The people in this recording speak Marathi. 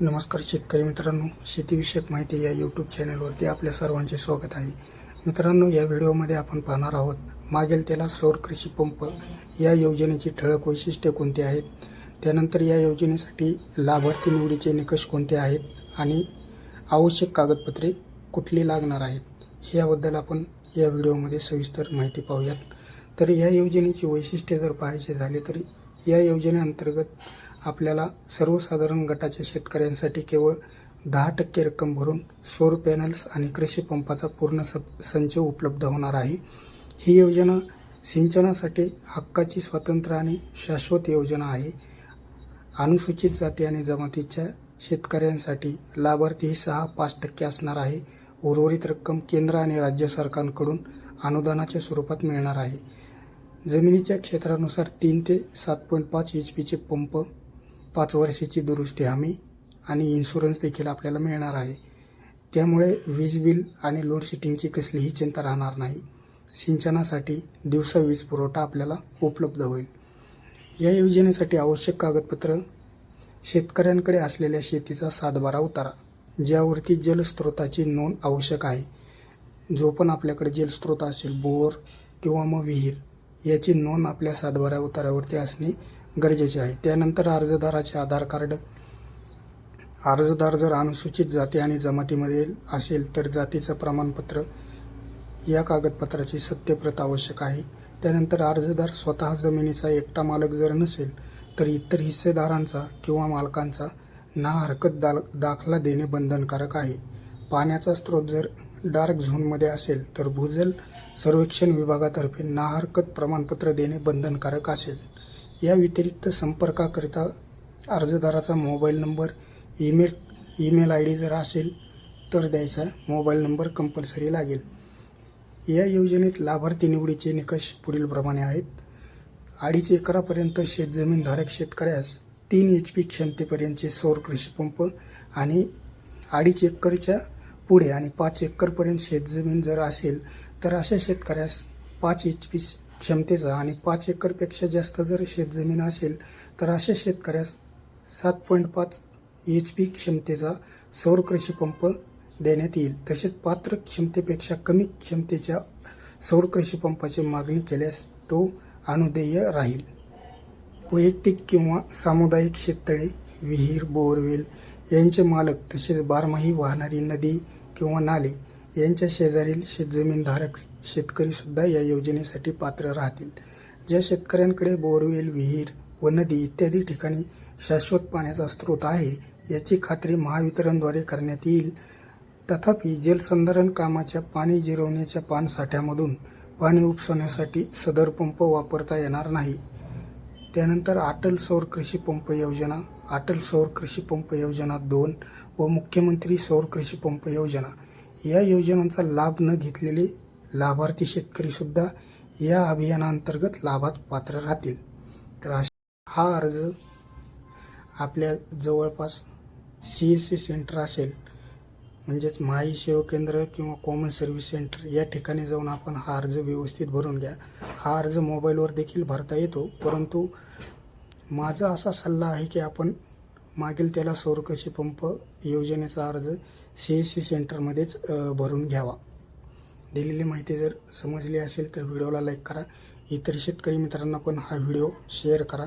नमस्कार शेतकरी मित्रांनो शेतीविषयक माहिती या यूट्यूब चॅनलवरती आपल्या सर्वांचे स्वागत आहे. मित्रांनो या व्हिडिओमध्ये आपण पाहणार आहोत मागेल त्याला सौर कृषी पंप या योजनेची ठळक वैशिष्ट्ये कोणती आहेत? त्यानंतर या योजनेसाठी लाभार्थी निवडीचे निकष कोणते आहेत? आणि आवश्यक कागदपत्रे कुठली लागणार आहेत? याबद्दल आपण या व्हिडिओमध्ये सविस्तर माहिती पाहूयात. तर या योजनेची वैशिष्ट्ये जर पाहायचे झाले तर या योजनेअंतर्गत आपल्याला सर्वसाधारण गटाच्या शेतकऱ्यांसाठी केवळ दहा टक्के रक्कम भरून सौर पॅनल्स आणि कृषी पंपाचा पूर्ण स संच उपलब्ध होणार आहे. ही योजना सिंचनासाठी हक्काची स्वतंत्र आणि शाश्वत योजना आहे. अनुसूचित जाती आणि जमातीच्या शेतकऱ्यांसाठी लाभार्थी ही सहा पाच टक्के असणार आहे. उर्वरित रक्कम केंद्र आणि राज्य सरकारकडून अनुदानाच्या स्वरूपात मिळणार आहे. जमिनीच्या क्षेत्रानुसार तीन ते सात पॉईंट पाच एच पीचे पंप पाच वर्षाची दुरुस्ती हमी आणि इन्शुरन्स देखील आपल्याला मिळणार आहे. त्यामुळे वीज बिल आणि लोडशेडिंगची कसलीही चिंता राहणार नाही. सिंचनासाठी दिवसा वीज पुरवठा आपल्याला उपलब्ध होईल. या योजनेसाठी आवश्यक कागदपत्र शेतकऱ्यांकडे असलेल्या शेतीचा सातबारा उतारा ज्यावरती जलस्रोताची नोंद आवश्यक आहे. जो पण आपल्याकडे जलस्रोत असेल बोर किंवा मग विहीर याची नोंद आपल्या सातबारा उतारावरती असणे गरजेचे आहे. त्यानंतर अर्जदाराचे आधार कार्ड. अर्जदार जर अनुसूचित जाती आणि जमातीमध्ये असेल तर जातीचं प्रमाणपत्र या कागदपत्राची सत्यप्रत आवश्यक आहे. त्यानंतर अर्जदार स्वतः जमिनीचा एकटा मालक जर नसेल तर इतर हिस्सेदारांचा किंवा मालकांचा ना हरकत दाल दाखला देणे बंधनकारक आहे. पाण्याचा स्रोत जर डार्क झोनमध्ये असेल तर भूजल सर्वेक्षण विभागातर्फे ना हरकत प्रमाणपत्र देणे बंधनकारक असेल. या व्यतिरिक्त संपर्काकरिता अर्जदाराचा mobile number email email I D जर असेल तर द्यायचा. मोबाईल नंबर कंपल्सरी लागेल. या योजनेत लाभार्थी निवडीचे निकष पुढीलप्रमाणे आहेत. अडीच एकरापर्यंत शेतजमीनधारक शेतकऱ्यास तीन एच पी क्षमतेपर्यंतचे सौर कृषीपंप आणि अडीच एकरच्या पुढे आणि पाच एकरपर्यंत शेतजमीन जर असेल तर अशा शेतकऱ्यास पाच एच पी क्षमतेचा आणि पाच एकरपेक्षा जास्त जर शेतजमीन असेल तर अशा शेतकऱ्यास सात पॉईंट पाच एच पी क्षमतेचा सौर कृषी पंप देण्यात येईल. तसेच पात्र क्षमतेपेक्षा कमी क्षमतेच्या सौर कृषी पंपाची मागणी केल्यास तो अनुदेय राहील. वैयक्तिक किंवा सामुदायिक शेततळे विहीर बोरवेल यांचे मालक तसेच बारमाही वाहणारी नदी किंवा नाले यांच्या शेजारील शेतजमीनधारक शेतकरीसुद्धा या योजनेसाठी पात्र राहतील. ज्या शेतकऱ्यांकडे बोरवेल विहीर व नदी इत्यादी ठिकाणी शाश्वत पाण्याचा स्रोत आहे याची खात्री महावितरणद्वारे करण्यात येईल. तथापि जलसंधारण कामाच्या पाणी जिरवण्याच्या पानसाठ्यामधून पाणी उपसवण्यासाठी सदर पंप वापरता येणार नाही. त्यानंतर अटल सौर कृषी पंप योजना अटल सौर कृषी पंप योजना दोन व मुख्यमंत्री सौर कृषी पंप योजना या योजनांचा लाभ न घेतलेले लाभार्थी शेतकरीसुद्धा या अभियानांतर्गत लाभात पात्र राहतील. तर हा अर्ज आपल्या जवळपास सी एस सी सेंटर असेल म्हणजेच माई सेवा केंद्र किंवा कॉमन सर्व्हिस सेंटर या ठिकाणी जाऊन आपण हा अर्ज व्यवस्थित भरून घ्या. हा अर्ज मोबाईलवर देखील भरता येतो परंतु माझा असा सल्ला आहे की आपण मागील त्याला सौरकृषी पंप योजनेचा अर्ज सी एस सी सेंटरमध्येच भरून घ्यावा. दिलेली माहिती जर समजली असेल तर व्हिडिओला लाईक करा. इतर शेतकरी मित्रांना पण हा व्हिडिओ शेअर करा.